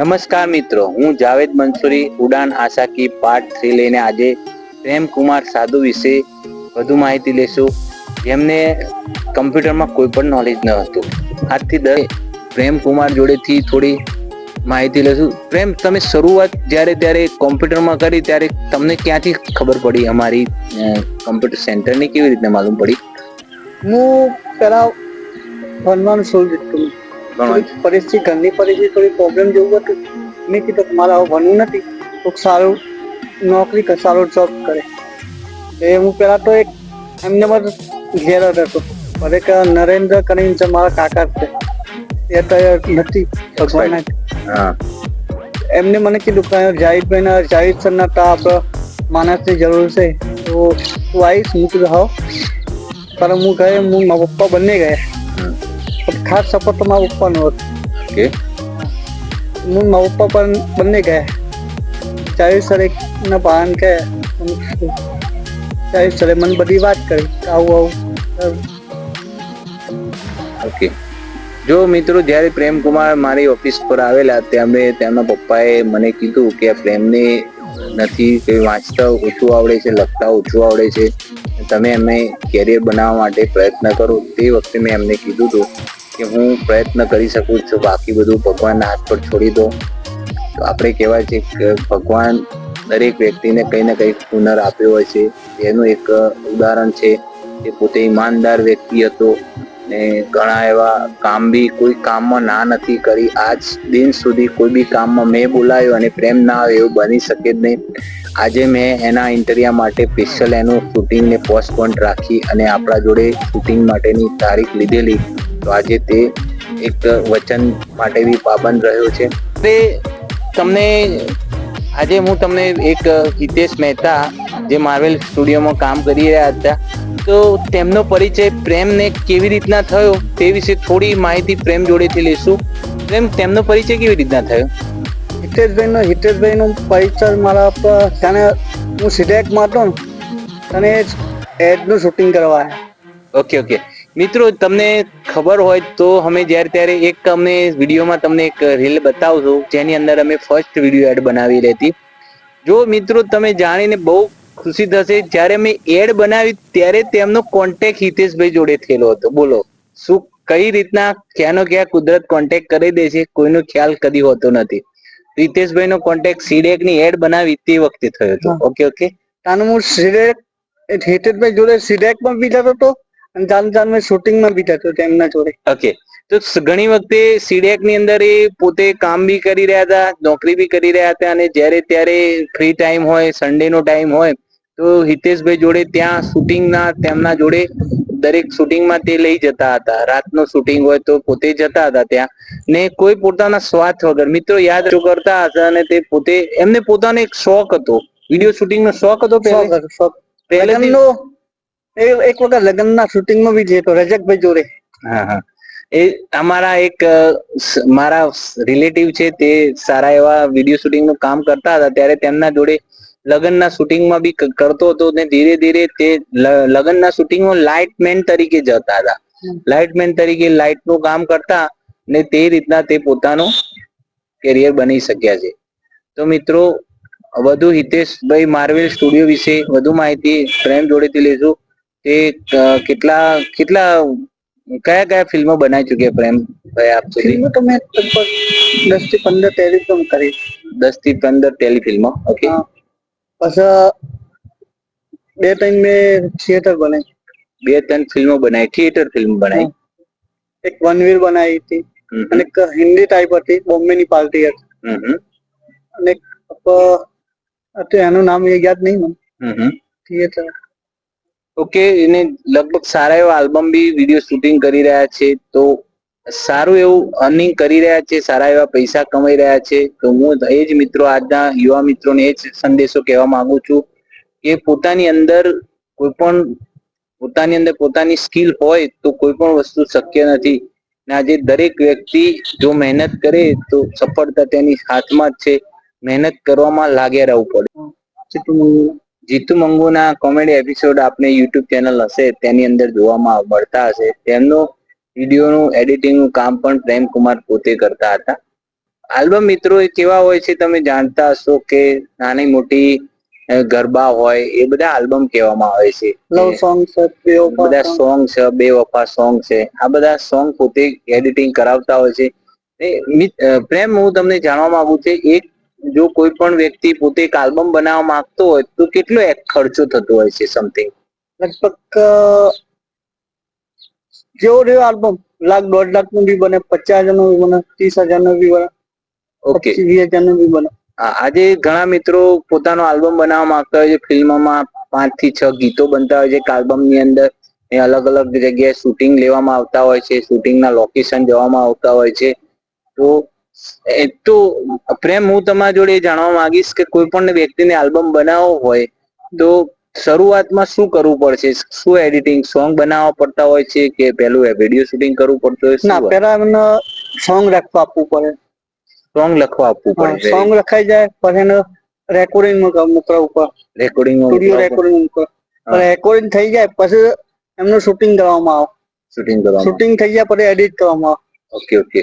નમસ્કાર મિત્રો, હું જાવેદ મંસૂરી, ઉડાન આશા કી પાર્ટ થ્રી લઈને આજે પ્રેમકુમાર સાધુ વિશે વધુ માહિતી લેશું જેમને કમ્પ્યુટરમાં કોઈ પણ નોલેજ ન હતું. આજથી દરેક પ્રેમકુમાર જોડેથી થોડી માહિતી લેશું પ્રેમ, તમે શરૂઆત જ્યારે ત્યારે કોમ્પ્યુટરમાં કરી ત્યારે તમને ક્યાંથી ખબર પડી? અમારી કમ્પ્યુટર સેન્ટરની કેવી રીતે માલુમ પડી? હું પેલા ભણવાનું છોડી થોડી પરિસ્થિતિ ઘરની પરિસ્થિતિ થોડી પ્રોબ્લેમ જેવું હતું મેં કીધું કે મારે હવે ભણવું નથી તો સારું નોકરી કરે સારો જોબ કરે. એ હું પહેલાં તો એક એમને બધું ઘેર જ હતો. હવે કે નરેન્દ્ર કરીને છે મારા કાકા છે. એ તો નથી ભગવાન એમને મને કીધું કે જાહિદભાઈ જાહિદ સરના તો આપણે માણસની જરૂર છે. તો તું આવીશ મૂકી હા પણ હું ગયે હું મારા પપ્પા બંને ગયા. ખાસ સપોર્ટ મારા પપ્પાનો હતો. ઓકે હું મારા પપ્પા પણ બંને ગયા. જાહિદ સરે ના પાન કે ચાવી સરે મને બધી વાત કરી આવું આવું. ઓકે. જો મિત્રો જ્યારે પ્રેમકુમાર મારી ઓફિસ પર આવેલા ત્યારે તેમના પપ્પાએ મને કીધું કે પ્રેમને નથી કે વાંચતા ઓછું આવડે છે લખતા ઓછું આવડે છે. તમે એમને કેરિયર બનાવવા માટે પ્રયત્ન કરો. તે વખતે મેં એમને કીધું હતું કે હું પ્રયત્ન કરી શકું છું, બાકી બધું ભગવાનના હાથ પર છોડી દો આપણે કહેવાય છે કે ભગવાન દરેક વ્યક્તિને કંઈ ને કંઈક હુનર આપ્યો હોય છે. એનું એક ઉદાહરણ છે કે પોતે ઈમાનદાર વ્યક્તિ હતો ને ઘણા એવા કામ બી કોઈ કામમાં ના નથી કરી. આજ દિન સુધી કોઈ બી કામમાં મેં બોલાયો અને પ્રેમ ના આવે એવું બની શકે જ નહીં. આજે મેં એના ઇન્ટરવ્યુ માટે સ્પેશિયલ એનું શૂટિંગને પોસ્ટપોન્ટ રાખી અને આપણા જોડે શૂટિંગ માટેની તારીખ લીધેલી. તો આજે તે એક વચન માટે બી પાબંદ રહ્યો છે. તે તમને આજે હું તમને એક હિતેશ મહેતા જે માર્વેલ સ્ટુડિયોમાં કામ કરી રહ્યા હતા તો તેમનો પરિચય પ્રેમને કેવી રીતના થયો તે વિશે થોડી માહિતી પ્રેમ જોડેથી લેશું પ્રેમ તેમનો પરિચય કેવી રીતના થયો? હિતેશભાઈનો હિતેશભાઈનો હિતેશભાઈ પરિચય મારા પર જાણે હું સિલેક્ટમાં હતો ને અને એડનું શૂટિંગ કરવા ઓકે ઓકે. મિત્રો તમને ખબર હોય તો અમે જ્યારે ત્યારે એક અમે વિડીયોમાં તમને એક રીલ બતાવશું જેની અંદર અમે ફર્સ્ટ વીડિયો એડ બનાવી હતી જો મિત્રો તમે જાણીને બહુ ખુશી થશે જ્યારે અમે એડ બનાવી ત્યારે તેમનો કોન્ટેક હિતેશભાઈ જોડે થયેલો હતો. બોલો શું કઈ રીતના ક્યાંનો ક્યાં કુદરત કોન્ટેક કરી દે છે કોઈનો ખ્યાલ કદી હોતો નથી. હિતેશભાઈ નો કોન્ટેક સીડેકની એડ બનાવી તે વખતે થયો હતો. ઓકે ઓકે તાનું હું સીડેક હિતેશભાઈ જોડે સિલેક્ટમાં બી જતો હતો અને ચાલુ મેં શૂટિંગમાં બી થતો હતો એમના જોડે. ઓકે તો ઘણી વખતે સીડેકની અંદર એ પોતે કામ બી કરી રહ્યા હતા નોકરી બી કરી રહ્યા હતા અને જ્યારે ત્યારે ફ્રી ટાઈમ હોય સન્ડે નો ટાઈમ હોય તો હિતેશભાઈ જોડે ત્યાં શૂટિંગ ના તેમના જોડે દરેક શૂટિંગમાં તે લઈ જતા હતા. રાતનો શૂટિંગ હોય તો પોતે જતા હતા ત્યાં. ને કોઈ પોતાના સ્વાર્થ વગર મિત્રો યાદ કરતા હતા અને તે પોતે એમને પોતાનો એક શોખ હતો. વીડિયો શૂટિંગ નો શોખ હતો પહેલે- શોખ. પહેલેથી? એ એક વખત લગ્નના શૂટિંગમાં બી જતો રજકભાઈ જોડે. હા હા. એ અમારા એક મારા રિલેટિવ છે તે સારા એવા વીડિયો શૂટિંગનું કામ કરતા હતા. ત્યારે તેમના જોડે લગ્નના શૂટિંગમાં બી કરતો હતો ને ધીરે ધીરે તે લ- લગ્નના શૂટિંગમાં લાઇટ મેન તરીકે જતા હતા. લાઇટ મેન તરીકે લાઇટનું કામ કરતા ને તે રીતના તે પોતાનું કેરિયર બની શક્યા છે. તો મિત્રો વધુ હિતેશભાઈ માર્વેલ સ્ટુડિયો વિશે વધુ માહિતી પ્રેમ જોડેથી લેશું તે કેટલા કેટલા કયા કયા ફિલ્મો બનાવી ચુક્યા પ્રેમ ભાઈ આપ સુધી? તો મેં લગભગ દસથી પંદર ટેલિફિલ્મ કરી. દસથી પંદર ટેલિફિલ્મો? ઓકે. પછી બે ત્રણ મેં થિયેટર બનાવી બે ત્રણ ફિલ્મો બનાવી થિયેટર ફિલ્મ બનાવી એક વનવીર બનાવી હતી. અને એક હિન્દી ટાઈપ હતી બોમ્બે ની પાર્ટી હતી. અને એક અત્યારે એનું નામ યાદ નહીં મને. થિયેટર. ઓકે, એને લગભગ સારા એવા આલ્બમ બી વીડિયો શૂટિંગ કરી રહ્યા છે, તો સારું એવું અર્નિંગ કરી રહ્યા છે, સારા એવા પૈસા કમાઈ રહ્યા છે, તો હું એ જ મિત્રો આજના યુવા મિત્રોને એ જ સંદેશો કહેવા માંગુ છું કે પોતાની અંદર કોઈ પણ, પોતાની અંદર પોતાની સ્કિલ હોય તો કોઈ પણ વસ્તુ શક્ય નથી. ને આજે દરેક વ્યક્તિ જો મહેનત કરે તો સફળતા તેની હાથમાં જ છે. મહેનત કરવામાં લાગ્યા રહેવું પડે. જીતુ મંગુના કોમેડી એપિસોડ આપને યુટ્યુબ ચેનલ હશે તેની અંદર જોવામાં મળતા હશે. તેમનો વિડીયોનું એડિટિંગનું કામ પણ પ્રેમકુમાર પોતે કરતા હતા. આલ્બમ મિત્રો એ કેવા હોય છે તમે જાણતા હશો કે નાની મોટી ગરબા હોય એ બધા આલ્બમ કહેવામાં આવે છે. નવ સોંગ છે બધા સોંગ છે બે વફા સોંગ છે. આ બધા સોંગ પોતે એડિટિંગ કરાવતા હોય છે. પ્રેમ હું તમને જાણવા માંગુ છું એક જો કોઈ પણ વ્યક્તિ પોતે એક આલ્બમ બનાવવા માંગતો હોય તો કેટલો એક ખર્ચો થતો હોય છે સમથિંગ લગભગ જેવો રહ્યો આલ્બમ લાખ દોઢ લાખનું બી બને પચાસ હજારનું બી બને ત્રીસ હજારનું બી બને ઓકે વીસ હજારનું બી બને. આજે ઘણા મિત્રો પોતાનો આલ્બમ બનાવવા માંગતા હોય છે ફિલ્મમાં પાંચથી છ ગીતો બનતા હોય છે એક આલ્બમની અંદર એ અલગ અલગ જગ્યાએ શૂટિંગ લેવામાં આવતા હોય છે શૂટિંગના લોકેશન જવામાં આવતા હોય છે. તો તો પ્રેમ હું તમારા જોડે જાણવા માંગીશ કે કોઈ પણ વ્યક્તિને આલ્બમ બનાવવો હોય તો શરૂઆતમાં શું કરવું પડશે? શું એડિટિંગ સોંગ બનાવવા પડતા હોય છે કે પેલું વીડિયો શૂટિંગ કરવું પડતું હોય? ના પેલા એમને સોંગ લખવા આપવું પડે. સોંગ લખવા આપવું પડે. સોંગ લખાઈ જાય પછી એને રેકોર્ડિંગ મૂકવા ઉપર. રેકોર્ડિંગ સ્ટુડિયો રેકોર્ડિંગ ઉપર. રેકોર્ડિંગ થઈ જાય પછી એમનું શૂટિંગ કરવામાં આવે. શૂટિંગ કરવા શૂટિંગ થઈ જાય પછી એડિટ કરવામાં આવે. ઓકે ઓકે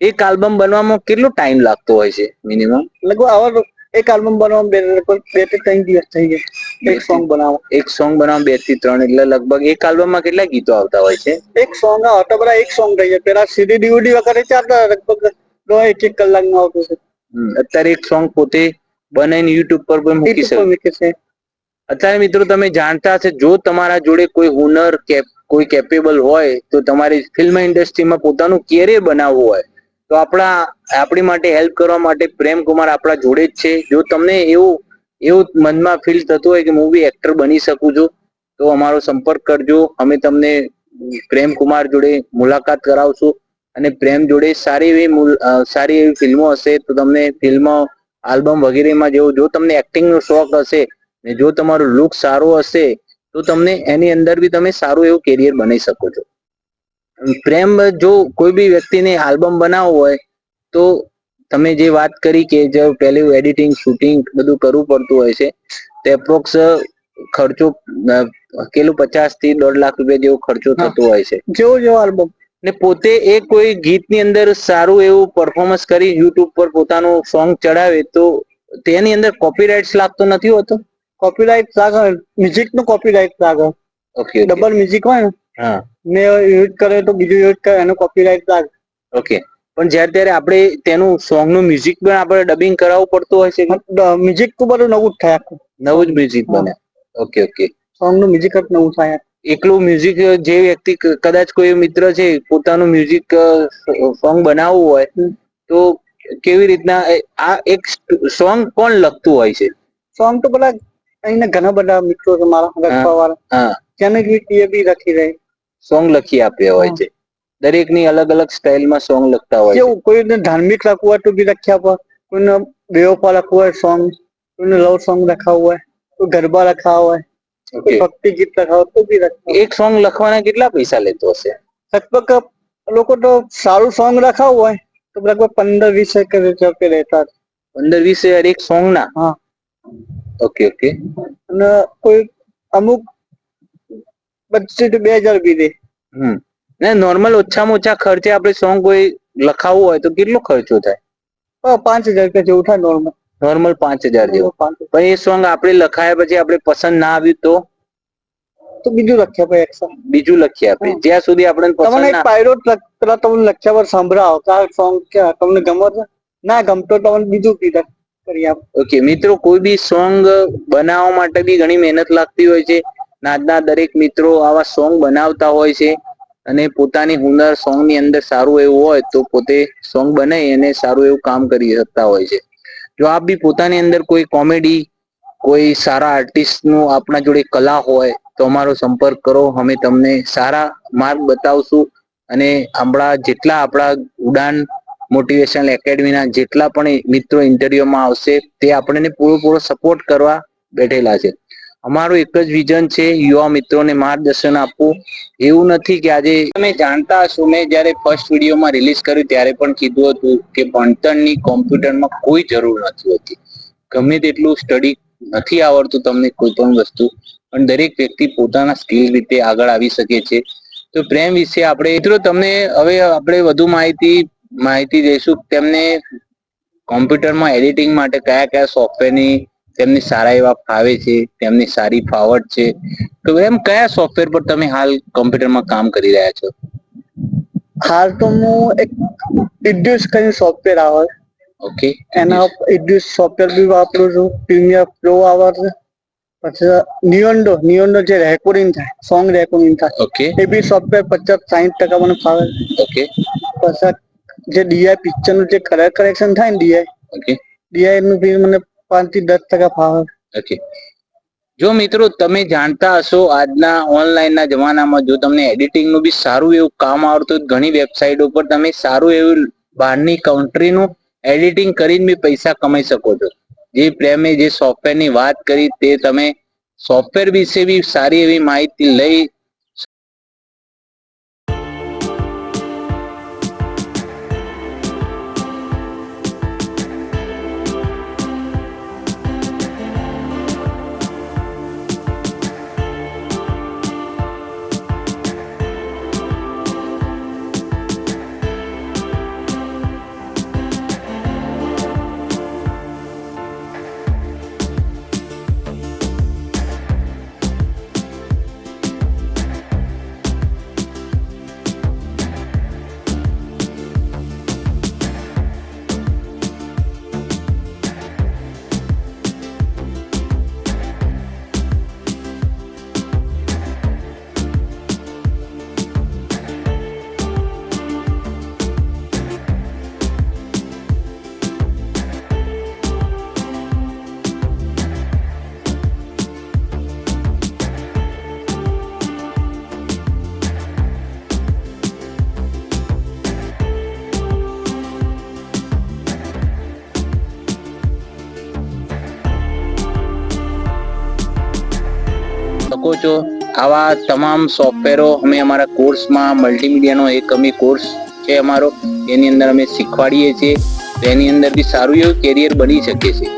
એક આલ્બમ બનવામાં કેટલો ટાઈમ લાગતો હોય છે મિનિમમ લગભગ આવા એક આલ્બમ બનાવવામાં બે બેથી ત્રણ દિવસ થઈ જાય એક સોંગ બનાવો એક સોંગ બનાવવા બેથી ત્રણ એટલે લગભગ એક આલ્બમમાં કેટલા ગીતો આવતા હોય છે? એક સોંગ આવતા બધા એક સોંગ થઈ જાય. પેલા સીડી ડીવીડી વગેરે ચાલતા લગભગ એક એક કલાકનું આવતું છે અત્યારે એક સોંગ પોતે બનાવીને યુટ્યુબ પર પણ મૂકી શકે છે. અત્યારે મિત્રો તમે જાણતા હશે જો તમારા જોડે કોઈ હુનર કે કોઈ કેપેબલ હોય તો તમારી ફિલ્મ ઇન્ડસ્ટ્રીમાં પોતાનું કેરિયર બનાવવું હોય તો આપણા, આપણી માટે હેલ્પ કરવા માટે પ્રેમ કુમાર આપણા જોડે જ છે. જો તમને એવું એવું મનમાં ફીલ થતું હોય કે હું બી એક્ટર બની શકું છું, તો અમારો સંપર્ક કરજો. અમે તમને પ્રેમ કુમાર જોડે મુલાકાત કરાવશું અને પ્રેમ જોડે સારી એવી સારી એવી ફિલ્મો હશે, તો તમને ફિલ્મ આલ્બમ વગેરેમાં જેવું, જો તમને એક્ટિંગ નો શોખ હશે ને જો તમારો લુક સારો હશે, તો તમને એની અંદર બી તમે સારું એવું કેરિયર બનાવી શકો છો. પ્રેમ જો કોઈ બી વ્યક્તિને આલ્બમ બનાવવો હોય તો તમે જે વાત કરી કે જો પહેલું એડિટિંગ શૂટિંગ બધું કરવું પડતું હોય છે તે એપ્રોક્સ ખર્ચો કેલું કેટલું પચાસથી દોઢ લાખ રૂપિયા જેવો ખર્ચો થતો હોય છે. જેવો જેવો આલ્બમ ને પોતે એ કોઈ ગીતની અંદર સારું એવું પરફોર્મન્સ કરી યુટ્યુબ પર પોતાનું સોંગ ચડાવે તો તેની અંદર કોપીરાઇટ્સ લાગતો નથી હોતો? કોપીરાઇટ લાગે મ્યુઝિકનું કોપીરાઇટ લાગે. ઓકે ડબલ મ્યુઝિક હોય ને? હા. મેં યુઝ કરે તો બીજું યુઝ કરે એનો કોપીરાઇટ લાગે. ઓકે. પણ જ્યારે ત્યારે આપણે તેનું સોંગનું મ્યુઝિક પણ આપણે ડબિંગ કરાવવું પડતું હોય છે મ્યુઝિક તો બધું નવું જ થાય નવું જ મ્યુઝિક બને. Okay okay. સોંગનું મ્યુઝિક જ નવું થાય એકલું મ્યુઝિક જે વ્યક્તિ કદાચ કોઈ મિત્ર છે પોતાનું મ્યુઝિક સોંગ બનાવવું હોય તો કેવી રીતના આ એક સોંગ કોણ લખતું હોય છે? સોંગ તો પેલા અહીંના ઘણા બધા મિત્રો છે મારા લખવા વાળા હા. જેને ગીત એ બી લખી રહે. સોંગ લખી આપ્યા હોય. છે. દરેકની અલગ અલગ સ્ટાઇલમાં સોંગ લખતા હોય છે. કોઈને ધાર્મિક લખવું હોય તો બી લખ્યા પર કોઈને બેવફા લખવું હોય સોંગ કોઈને લવ સોંગ લખાવવું હોય કોઈ ગરબા લખાવા હોય ભક્તિ ગીત લખાવ તો બી લખાવ એક સોંગ લખવાના કેટલા પૈસા લેતો હશે? લગભગ લોકો તો સારું સોંગ લખાવવું હોય તો લગભગ પંદર વીસ રૂપિયા રહેતા જ. પંદર વીસ હજાર એક સોંગ ના હા. ઓકે ઓકે અને કોઈ અમુક પચીસથી બે હજાર બી હમ. ને નોર્મલ ઓછામાં ઓછા ખર્ચે આપણે સોંગ કોઈ લખાવવું હોય તો કેટલો ખર્ચો થાય? પાંચ હજાર કે જેવું થાય નોર્મલ નોર્મલ પાંચ હજાર જેવો. પણ એ સોંગ આપણે લખાયા પછી આપણે પસંદ ના આવ્યું તો? તો બીજું લખ્યા ભાઈ એક્શન બીજું લખી આપે જ્યાં સુધી આપણે તમને એક પાયરોટ પેલા તમને લખ્યા પર સંભળાવો કે આ સોંગ કે તમને ગમો છે? ના ગમતો તમને બીજું કીધા કરી આપ ઓકે મિત્રો કોઈ બી સોંગ બનાવવા માટે બી ઘણી મહેનત લાગતી હોય છે. આજના દરેક મિત્રો આવા સોંગ બનાવતા હોય છે અને પોતાની હુનર સોંગની અંદર સારું એવું હોય તો પોતે સોંગ બનાવી અને સારું એવું કામ કરી શકતા હોય છે. જો આપ બી પોતાની અંદર કોઈ કોમેડી કોઈ સારા આર્ટિસ્ટનું આપણા જોડે કલા હોય તો અમારો સંપર્ક કરો. અમે તમને સારા માર્ગ બતાવશું અને આપણા જેટલા આપણા ઉડાન મોટિવેશનલ એકેડમીના જેટલા પણ મિત્રો ઇન્ટરવ્યુમાં આવશે તે આપણને પૂરો પૂરો સપોર્ટ કરવા બેઠેલા છે. અમારું એક જ વિઝન છે, યુવા મિત્રોને માર્ગદર્શન આપવું. એવું નથી કે આજે તમે જાણતા હશો, મેં જ્યારે ફર્સ્ટ વિડીયોમાં રિલીઝ કર્યું ત્યારે પણ કીધું હતું કે ભણતરની કોમ્પ્યુટરમાં કોઈ જરૂર નથી હોતી. ગમે તેટલું સ્ટડી નથી આવડતું તમને કોઈ પણ વસ્તુ, પણ દરેક વ્યક્તિ પોતાના સ્કિલ રીતે આગળ આવી શકે છે. તો પ્રેમ વિશે આપણે, મિત્રો, તમને હવે આપણે વધુ માહિતી માહિતી દઈશું તેમને કોમ્પ્યુટરમાં એડિટિંગ માટે કયા કયા સોફ્ટવેરની તેમની સારા એવા ફાવે છે તેમની સારી ફાવટ છે. તો એમ કયા સોફ્ટવેર પર તમે હાલ કોમ્પ્યુટરમાં કામ કરી રહ્યા છો? હાલ તો હું એક ઇડ્યુસ કરીને સોફ્ટવેર આવે. ઓકે એના ઇડ્યુસ સોફ્ટવેર બી વાપરું છું. પ્રીમિયર પ્રો આવે છે પછી નિયોન્ડો નિયોન્ડો જે રેકોર્ડિંગ થાય સોંગ રેકોર્ડિંગ થાય ઓકે એ બી સોફ્ટવેર પચાસ સાહીઠ ટકા મને ફાવે. ઓકે પછી જે ડીઆઈ પિક્ચરનું જે કલર કરેક્શન થાય ને ડીઆઈ ઓકે ડીઆઈ નું બી મને પાંચથી દસ ટકા ફાવે ઓકે જો મિત્રો તમે જાણતા હશો આજના ઓનલાઈનના જમાનામાં જો તમને એડિટિંગનું બી સારું એવું કામ આવડતું ઘણી વેબસાઇટ ઉપર તમે સારું એવું બહારની કન્ટ્રીનું એડિટિંગ કરીને બી પૈસા કમાઈ શકો છો. જે પ્રેમે જે સોફ્ટવેરની વાત કરી તે તમે સોફ્ટવેર વિશે બી સારી એવી માહિતી લઈ છો આવા તમામ સોફ્ટવેરો અમે અમારા કોર્સમાં મલ્ટીમીડિયાનો એક અમે કોર્સ છે અમારો. એની અંદર અમે શીખવાડીએ છીએ. એની અંદર બી સારું એવું કેરિયર બની શકે છે.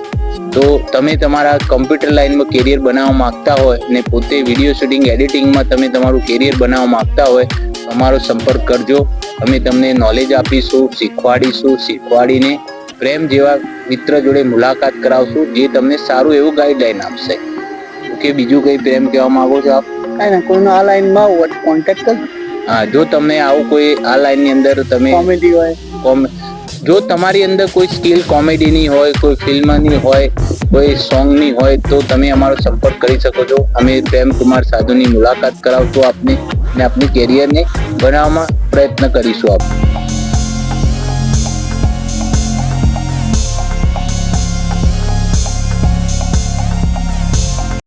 તો તમે તમારા કમ્પ્યુટર લાઈનમાં કેરિયર બનાવવા માંગતા હોય અને પોતે વીડિયો શૂટિંગ એડિટિંગમાં તમે તમારું કેરિયર બનાવવા માગતા હોય, અમારો સંપર્ક કરજો. અમે તમને નોલેજ આપીશું, શીખવાડીશું, શીખવાડીને પ્રેમ જેવા મિત્ર જોડે મુલાકાત કરાવશું જે તમને સારું એવું ગાઈડલાઈન આપશે. ઓકે બીજું કઈ પ્રેમ કહેવા માંગો છો આપ? કઈ ના કોઈનો આ લાઈનમાં આવું હોય કોન્ટેક્ટ કર હા જો તમને આવું કોઈ આ લાઈનની અંદર તમે કોમેડી હોય. કોમ- જો તમારી અંદર કોઈ સ્કિલ કોમેડીની હોય કોઈ ફિલ્મની હોય કોઈ સોંગની હોય તો તમે અમારો સંપર્ક કરી શકો છો. અમે પ્રેમકુમાર સાધુની મુલાકાત કરાવશું આપને અને આપની કેરિયરને બનાવવામાં પ્રયત્ન કરીશું આપ.